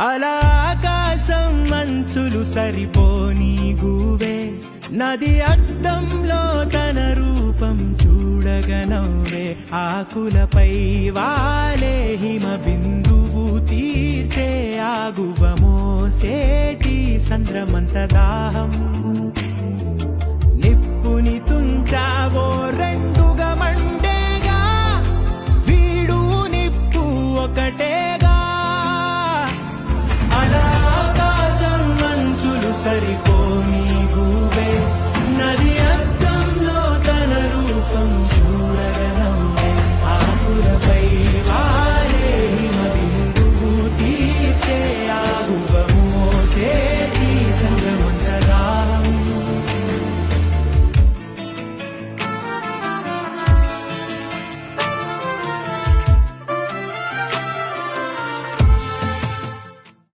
అలా ఆకాశం మంచులు సరిపోని గువే. నది అద్దంలో తన రూపం చూడగనవే. ఆకులపై వాలే హిమ బిందువు తీర్చే. ఆగువ మోసేటి సంద్రమంత దాహం. నిప్పుని తుంచావో రెండుగా మండేగా. వీడు నిప్పు ఒకటే por